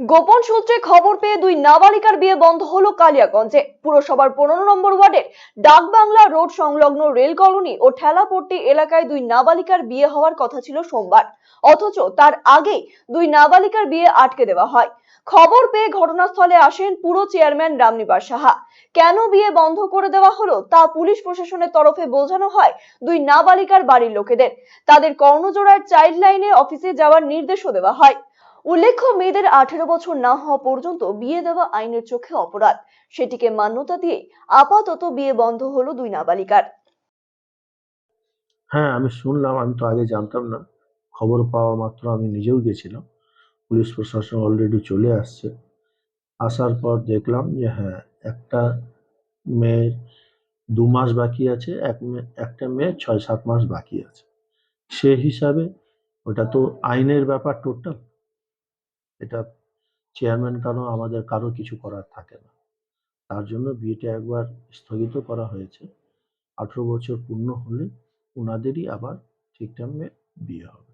গোপন সূত্রে খবর পেয়ে দুই নাবালিকার বিয়ে বন্ধ হলো কালিয়াগঞ্জে। পুরসভার পনেরো নম্বর ওয়ার্ডের ডাকবাংলা রোড সংলগ্ন রেল কলোনি ও ঠেলাপট্টি এলাকায় দুই নাবালিকার বিয়ে হওয়ার কথা ছিল সোমবার। অথচ তার আগেই দুই নাবালিকার বিয়ে আটকে দেওয়া হয়। খবর পেয়ে ঘটনাস্থলে আসেন পুরো চেয়ারম্যান রামনিবাস সাহা। কেন বিয়ে বন্ধ করে দেওয়া হলো তা পুলিশ প্রশাসনের তরফে বোঝানো হয় দুই নাবালিকার বাড়ির লোকেদের। তাদের কর্ণজোড়ার চাইল্ড লাইনে অফিসে যাওয়ার নির্দেশও দেওয়া হয়। উল্লেখ্য, মেয়েদের আঠেরো বছর না হওয়া পর্যন্ত বিয়ে দেওয়া আইনের চোখে অপরাধ। সেটিকে মান্যতা দিয়ে আপাতত বিয়ে বন্ধ হলো দুই নাবালিকার। হ্যাঁ আমি শুনলাম, আমি তো আগে জানতাম না। খবর পাওয়া মাত্র আমি নিজেও গেছিলাম। পুলিশ প্রশাসন অলরেডি চলে আসছে। আসার পর দেখলাম যে হ্যাঁ একটা মেয়ের দু মাস বাকি আছে, এক একটা মেয়ে ছয় সাত মাস বাকি আছে। সে হিসাবে ওটা তো আইনের ব্যাপার টোটাল এটা চেয়ারম্যান কারও, আমাদের কারও কিছু করার থাকে না। তার জন্য বিয়েটা একবার স্থগিত করা হয়েছে। আঠেরো বছর পূর্ণ হলে ওনাদেরই আবার ঠিক টাইমে বিয়ে হবে।